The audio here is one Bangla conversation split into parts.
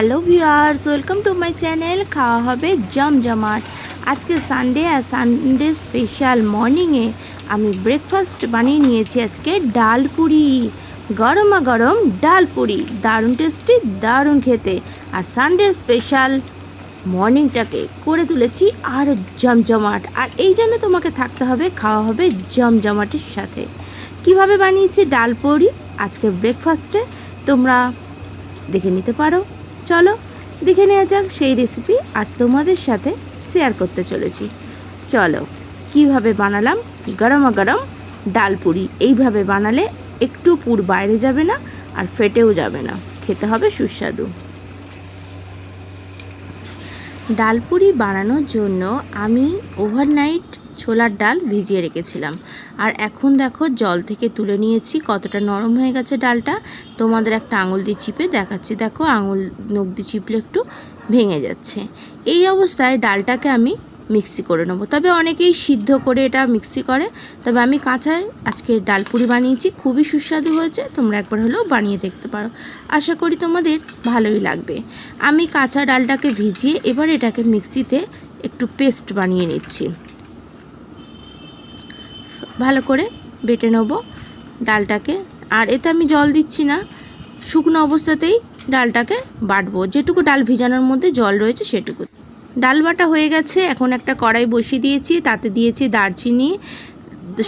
Hello viewers, welcome to my channel, খাওয়া হবে জমজমাট। আজকে সানডে আর সানডে স্পেশাল মর্নিংয়ে আমি ব্রেকফাস্ট বানিয়ে নিয়েছি আজকে ডাল পুরি। গরমা গরম ডাল পুরি, দারুণ টেস্টি দারুণ খেতে। আর সানডে স্পেশাল মর্নিংটাকে করে তুলেছি আর জমজমাট। আর এই জন্য তোমাকে থাকতে হবে, খাওয়া হবে জমজমাটের সাথে। কীভাবে বানিয়েছি ডাল পুরি? আজকে ব্রেকফাস্টে তোমরা দেখে নিতে পারো। চলো, দেখে নেওয়া যাক সেই রেসিপি আজ তোমাদের সাথে শেয়ার করতে চলেছি। চলো, কীভাবে বানালাম গরমা গরম ডাল পুরি? এইভাবে বানালে একটু পুর বাইরে যাবে না আর ফেটেও যাবে না। খেতে হবে সুস্বাদু। ডাল ডালপুরি বানানোর জন্য আমি ওভারনাইট ছোলার ডাল ভিজিয়ে রেখেছিলাম। আর এখন দেখো, জল থেকে তুলে নিয়েছি, কতটা নরম হয়ে গেছে ডালটা। তোমাদের একটা আঙুল দিয়ে চিপে দেখাচ্ছি। দেখো, আঙুল নখ দিয়ে চিপলে একটু ভেঙে যাচ্ছে। এই অবস্থায় ডালটাকে আমি মিক্সি করে নেব। তবে অনেকেই সিদ্ধ করে এটা মিক্সি করে। তবে আমি কাঁচায় আজকে ডালপুরি বানিয়েছি, খুবই সুস্বাদু হয়েছে। তোমরা একবার হলেও বানিয়ে দেখতে পারো। আশা করি তোমাদের ভালোই লাগবে। আমি কাঁচা ডালটাকে ভিজিয়ে এবার এটাকে মিক্সিতে একটু পেস্ট বানিয়ে নিচ্ছি। ভালো করে বেটে নেব ডালটাকে। আর এতে আমি জল দিচ্ছি না, শুকনো অবস্থাতেই ডালটাকে বাটবো। যেটুকু ডাল ভিজানোর মধ্যে জল রয়েছে সেটুকু। ডাল বাটা হয়ে গেছে, এখন একটা কড়াই বসিয়ে দিয়েছি, তাতে দিয়েছি দারচিনি,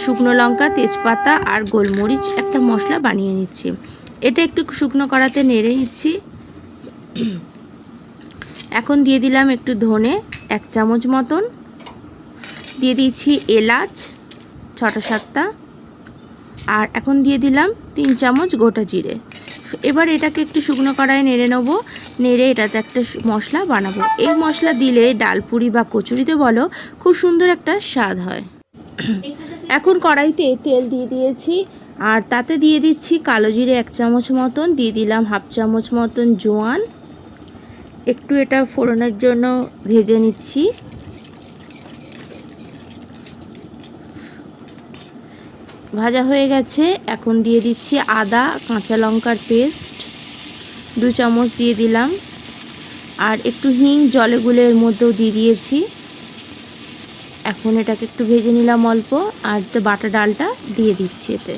শুকনো লঙ্কা, তেজপাতা আর গোলমরিচ একটা মশলা বানিয়ে নিচ্ছি। এটা একটু শুকনো কড়াতে নেড়ে নিচ্ছি। এখন দিয়ে দিলাম একটু ধনে, এক চামচ মতন। দিয়ে দিয়েছি এলাচ ছটা সাতটা। আর এখন দিয়ে দিলাম তিন চামচ গোটা জিরে। এবার এটাকে একটু শুকনো কড়াই নেড়ে নেব। নেড়ে এটাতে একটা মশলা বানাবো। এই মশলা দিলে ডালপুরি বা কচুরিতে বলো, খুব সুন্দর একটা স্বাদ হয়। এখন কড়াইতে তেল দিয়ে দিয়েছি। আর তাতে দিয়ে দিচ্ছি কালো জিরে এক চামচ মতন। দিয়ে দিলাম হাফ চামচ মতন জোয়ান। একটু এটা ফোড়নের জন্য ভেজে নিচ্ছি। ভাজা হয়ে গেছে। এখন দিয়ে দিচ্ছি আদা, কাঁচা লঙ্কার পেস্ট। দু চামচ দিয়ে দিলাম। আর একটু হিং, জলে গুলে এর মধ্যেও দিয়ে দিয়েছি। এখন এটাকে একটু ভেজে নিলাম অল্প। আর তো বাটা ডালটা দিয়ে দিচ্ছি এতে।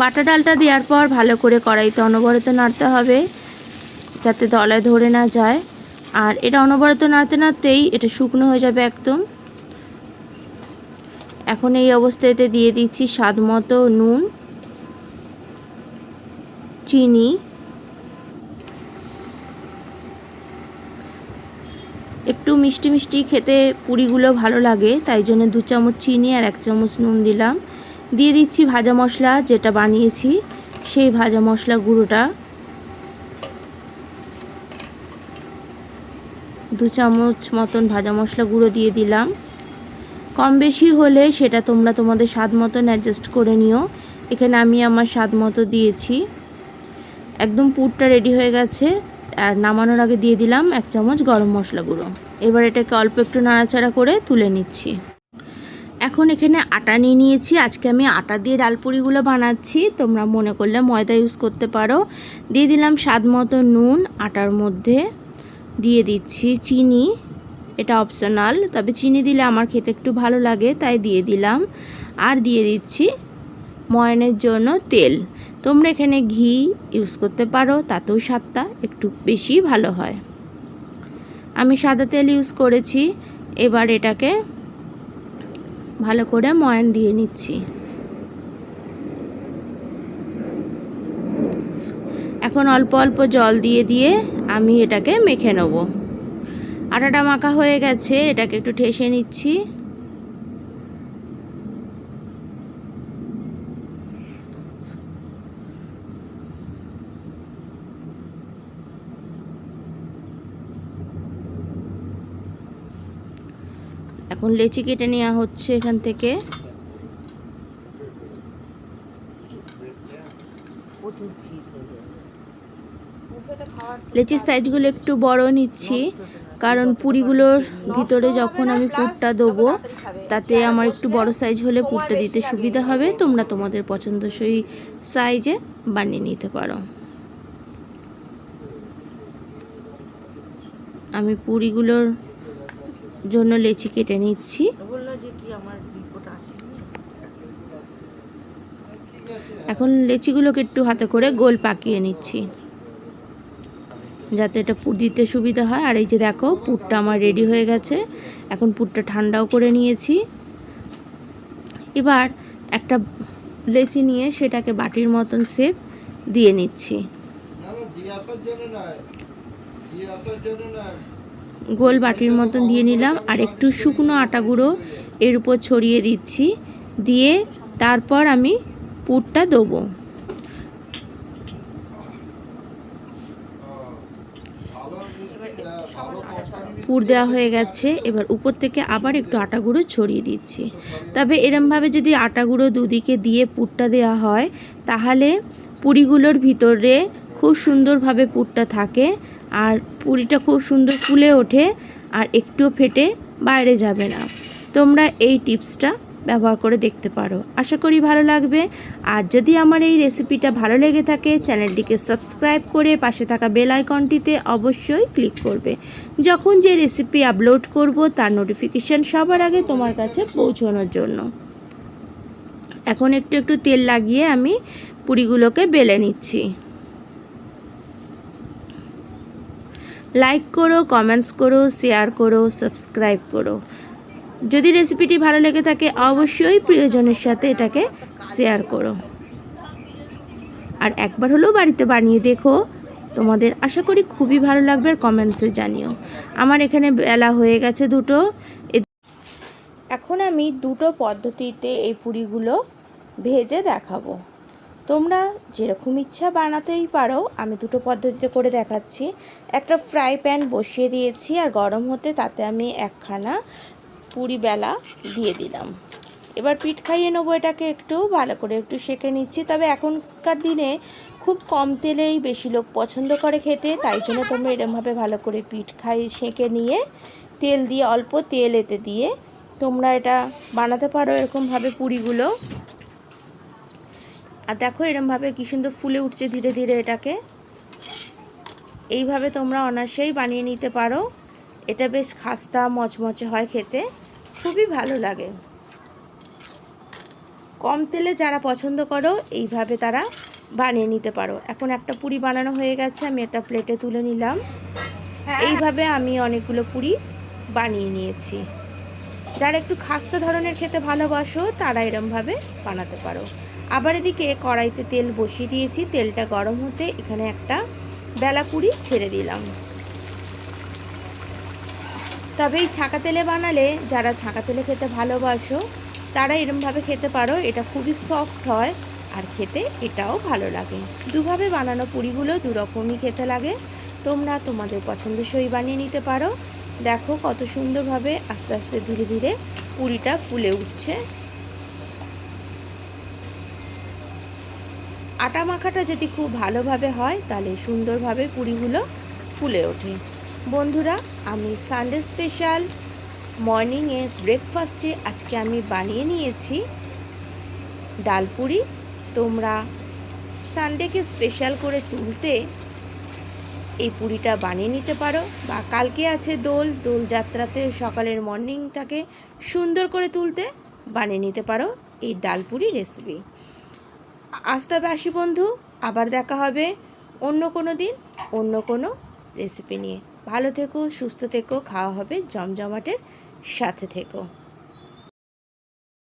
বাটা ডালটা দেওয়ার পর ভালো করে কড়াইতে অনবরত নাড়তে হবে, যাতে দলায় ধরে না যায়। আর এটা অনবরত নাড়তে নাড়তেই এটা শুকনো হয়ে যাবে একদম। এখন এই অবস্থাতে দিয়ে দিচ্ছি স্বাদ মতো নুন, চিনি, একটু মিষ্টি মিষ্টি খেতে পুরিগুলো ভালো লাগে, তাই জন্য দু চামচ চিনি আর এক চামচ নুন দিলাম। দিয়ে দিচ্ছি ভাজা মশলা যেটা বানিয়েছি, সেই ভাজা মশলা গুঁড়োটা। দু চামচ মতন ভাজা মশলা গুঁড়ো দিয়ে দিলাম। কম বেশি হলে সেটা তোমরা তোমাদের স্বাদ মতন অ্যাডজাস্ট করে নিও। এখানে আমি আমার স্বাদ মতো দিয়েছি। একদম পুরটা রেডি হয়ে গেছে। আর নামানোর আগে দিয়ে দিলাম এক চামচ গরম মশলা গুঁড়ো। এবার এটাকে অল্প একটু নাড়াচাড়া করে তুলে নিচ্ছি। এখন এখানে আটা নিয়ে নিয়েছি। আজকে আমি আটা দিয়ে ডালপুরিগুলো বানাচ্ছি। তোমরা মনে করলে ময়দা ইউজ করতে পারো। দিয়ে দিলাম স্বাদ মতো নুন, আটার মধ্যে। দিয়ে দিচ্ছি চিনি। এটা অপশনাল তবে চিনি দিলে আমার খেতে একটু ভালো লাগে, তাই দিয়ে দিলাম। আর দিয়ে দিচ্ছি ময়নের জন্য তেল। তোমরা এখানে ঘি ইউজ করতে পারো, তাতেও স্বাদটা একটু বেশি ভালো হয়। আমি সাদা তেল ইউজ করেছি, এবার এটাকে ভালো করে ময়ন দিয়ে নিচ্ছি। এখন অল্প অল্প জল দিয়ে দিয়ে আমি এটাকে মেখে নেব। আটাটা মাখা হয়ে গেছে এটাকে একটু ঠেসে নিচ্ছি। এখন লেচি কেটে নেওয়া হচ্ছে এখান থেকে। লেচির সাইজগুলো একটু বড় নিচ্ছি। কারণ পুরিগুলোর ভিতরে যখন আমি পুরটা দেবো, তাতে আমার একটু বড় সাইজ হলে পুরটা দিতে সুবিধা হবে। তোমরা তোমাদের পছন্দসই সাইজে বানিয়ে নিতে পারো। আমি পুরিগুলোর জন্য লেচি কেটে নিচ্ছি। এখন লেচিগুলোকে একটু হাতে করে গোল পাকিয়ে নিচ্ছি। যাতে এটা দিতে সুবিধা হয়। আর এই যে দেখো, পুরটা আমার রেডি হয়ে গেছে। এখন পুরটা ঠান্ডাও করে নিয়েছি। এবার একটা লেচি নিয়ে সেটাকে বাটির মতন শেপ দিয়ে নিচ্ছি। গোল বাটির মতন দিয়ে নিলাম। আর একটু শুকনো আটা গুঁড়ো এর উপর ছড়িয়ে দিচ্ছি। দিয়ে তারপর আমি পুরটা দেবো ভালো মিষ্টি, আহ, ভালো কোম্পানি পুর দেওয়া হয়ে গেছে। এবার উপর থেকে আবার একটু আটা গুঁড়ো ছড়িয়ে দিচ্ছি। তবে এরমভাবে যদি আটা গুঁড়ো দুদিকে দিয়ে পুরটা দেওয়া হয়, তাহলে পুরিগুলোর ভিতরে খুব সুন্দরভাবে পুরটা থাকে। আর পুরিটা খুব সুন্দর ফুলে ওঠে আর একটুও ফেটে বাইরে যাবে না। তোমরা এই টিপসটা ব্যবহার করে দেখতে পারো। আশা করি ভালো লাগবে। আর যদি আমার এই রেসিপিটা ভালো লেগে থাকে, চ্যানেলটিকে সাবস্ক্রাইব করে পাশে থাকা বেল আইকনটিতে অবশ্যই ক্লিক করবে। যখন যে রেসিপি আপলোড করব, তার নোটিফিকেশান সবার আগে তোমার কাছে পৌঁছানোর জন্য। এখন একটু একটু তেল লাগিয়ে আমি পুরিগুলোকে বেলে নিচ্ছি। লাইক করো কমেন্টস করো শেয়ার করো সাবস্ক্রাইব করো। যদি রেসিপিটি ভালো লেগে থাকে, অবশ্যই প্রিয়জনের সাথে এটাকে শেয়ার করো। আর একবার হলেও বাড়িতে বানিয়ে দেখো। তোমাদের আশা করি খুবই ভালো লাগবে, আর কমেন্টসে জানিও। আমার এখানে বেলা হয়ে গেছে দুটো। এখন আমি দুটো পদ্ধতিতে এই পুরিগুলো ভেজে দেখাবো। তোমরা যেরকম ইচ্ছা বানাতেই পারো, আমি দুটো পদ্ধতিতে করে দেখাচ্ছি। একটা ফ্রাই প্যান বসিয়ে দিয়েছি, আর গরম হতে তাতে আমি একখানা পুরি বেলা দিয়ে দিলাম। এবার পিঠ খাইয়ে নেব এটাকে একটু, ভালো করে একটু সেঁকে নিচ্ছি। তবে এখনকার দিনে খুব কম তেলেই বেশি লোক পছন্দ করে খেতে, তাই জন্য তোমরা এরমভাবে ভালো করে পিঠ খাই, সেঁকে নিয়ে তেল দিয়ে, অল্প তেল এতে দিয়ে তোমরা এটা বানাতে পারো এরকমভাবে পুরিগুলো। আর দেখো এরমভাবে কী সুন্দর ফুলে উঠছে ধীরে ধীরে এটাকে। এইভাবে তোমরা অনায়াসেই বানিয়ে নিতে পারো। এটা বেশ খাস্তা মচমচে হয় খেতে। খুবই ভালো লাগে। কম তেলে যারা পছন্দ করো এইভাবে তারা বানিয়ে নিতে পারো। এখন একটা পুরি বানানো হয়ে গেছে আমি একটা প্লেটে তুলে নিলাম। এইভাবে আমি অনেকগুলো পুরি বানিয়ে নিয়েছি। যারা একটু খাস্তা ধরনের খেতে ভালোবাসো তারা এরমভাবে বানাতে পারো। আবার এদিকে কড়াইতে তেল বসিয়ে দিয়েছি তেলটা গরম হতে এখানে একটা বেলা পুরি ছেড়ে দিলাম। তবে এই ছাঁকা তেলে বানালে যারা ছাঁকা তেলে খেতে ভালোবাসো, তারা এরমভাবে খেতে পারো। এটা খুবই সফট হয় আর খেতে এটাও ভালো লাগে। দুভাবে বানানো পুরিগুলো দুরকমই খেতে লাগে। তোমরা তোমাদের পছন্দসই বানিয়ে নিতে পারো। দেখো কত সুন্দরভাবে আস্তে আস্তে ধীরে ধীরে পুরিটা ফুলে উঠছে। আটা মাখাটা যদি খুব ভালোভাবে হয়, তাহলে সুন্দরভাবে পুরিগুলো ফুলে ওঠে। বন্ধুরা, আমি সানডে স্পেশাল মর্নিংয়ে ব্রেকফাস্টে আজকে আমি বানিয়ে নিয়েছি ডাল পুরি। তোমরা সানডেকে স্পেশাল করে তুলতে এই পুরিটা বানিয়ে নিতে পারো বা কালকে আছে দোল দোল যাত্রাতে সকালের মর্নিংটাকে সুন্দর করে তুলতে বানিয়ে নিতে পারো এই ডাল পুরি রেসিপি আজ তবে আসি বন্ধু, আবার দেখা হবে অন্য কোনো দিন, অন্য কোনো রেসিপি নিয়ে। ভালো থেকো সুস্থ থেকো খাওয়া হবে জমজমাটের সাথে থেকো।